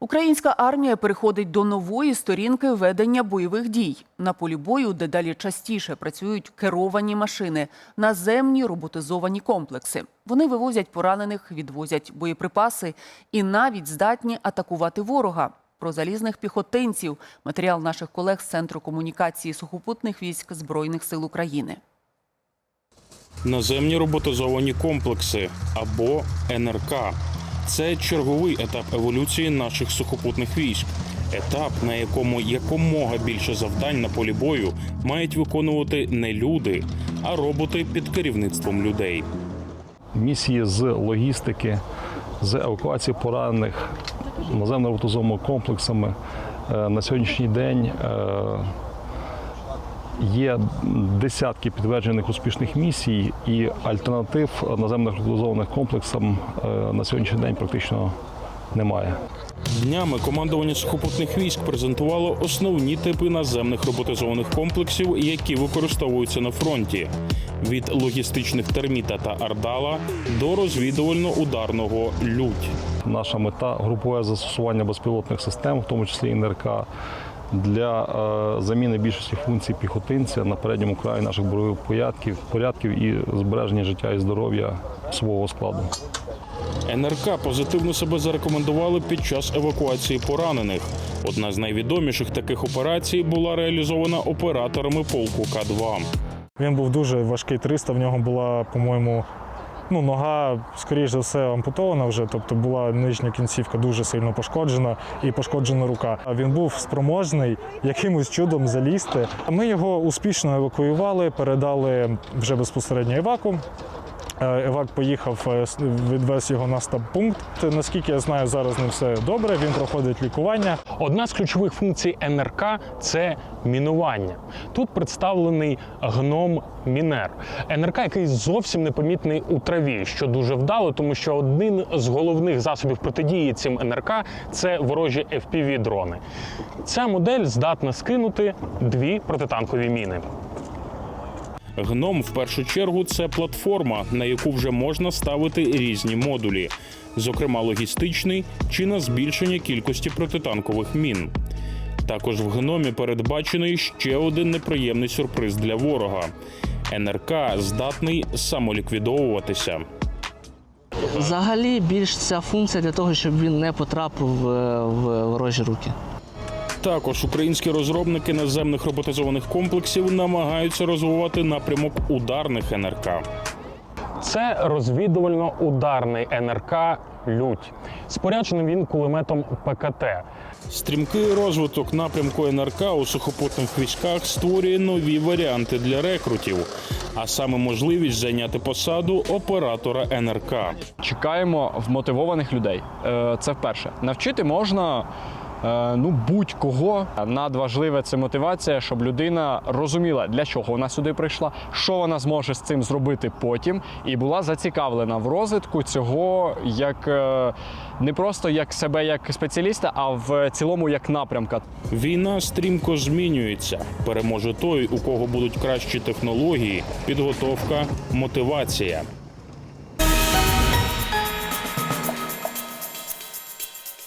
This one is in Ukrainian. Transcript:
Українська армія переходить до нової сторінки ведення бойових дій. На полі бою дедалі частіше працюють керовані машини, наземні роботизовані комплекси. Вони вивозять поранених, відвозять боєприпаси і навіть здатні атакувати ворога. Про залізних піхотинців матеріал наших колег з центру комунікації сухопутних військ Збройних сил України. Наземні роботизовані комплекси або НРК. Це черговий етап еволюції наших сухопутних військ. Етап, на якому якомога більше завдань на полі бою мають виконувати не люди, а роботи під керівництвом людей. місії з логістики, з евакуації поранених наземно роботизованими комплексами. Е, На сьогоднішній день е, є десятки підтверджених успішних місій, і альтернатив наземних роботизованих комплексам е, на сьогоднішній день практично немає. Днями командування сухопутних військ презентувало основні типи наземних роботизованих комплексів, які використовуються на фронті: від логістичних терміта та ардала до розвідувально-ударного лють. Наша мета групове застосування безпілотних систем, в тому числі і НРК, для е, заміни більшості функцій піхотинця на передньому краї наших бойових порядків, порядків і збереження життя і здоров'я свого складу. НРК позитивно себе зарекомендували під час евакуації поранених. Одна з найвідоміших таких операцій була реалізована операторами полку К-2. Він був дуже важкий 300, в нього була, по-моєму, ну, нога, скоріш за все, ампутована вже, тобто була нижня кінцівка дуже сильно пошкоджена і пошкоджена рука. А Він був спроможний якимось чудом залізти. Ми його успішно евакуювали, передали вже безпосередньо еваку. Евак поїхав, е, відвез його на стаб-пункт. Наскільки я знаю, зараз ним все добре. Він проходить лікування. Одна з ключових функцій НРК це мінування. Тут представлений гном Мінер. НРК, який зовсім непомітний у траві, що дуже вдало, тому що один з головних засобів протидії цим НРК це ворожі fpv дрони Ця модель здатна скинути дві протитанкові міни. Гном в першу чергу це платформа, на яку вже можна ставити різні модулі, зокрема логістичний чи на збільшення кількості протитанкових мін. Також в гномі передбачений ще один неприємний сюрприз для ворога. НРК здатний самоліквідовуватися. Взагалі більш ця функція для того, щоб він не потрапив е, в ворожі руки. Також українські розробники наземних роботизованих комплексів намагаються розвивати напрямок ударних НРК. Це розвідувально-ударний НРК Лють. Споряджений він кулеметом ПКТ. Стрімкий розвиток напрямку НРК у сухопутних військах створює нові варіанти для рекрутів, а саме можливість зайняти посаду оператора НРК. чекаємо вмотивованих людей. Е, Це вперше. Навчити можна. Е, Ну, будь-кого надважливе це мотивація, щоб людина розуміла, для чого вона сюди прийшла, що вона зможе з цим зробити потім, і була зацікавлена в розвитку цього як е, не просто як себе як спеціаліста, а в цілому як напрямка. Війна стрімко змінюється. Переможе той, у кого будуть кращі технології, підготовка, мотивація.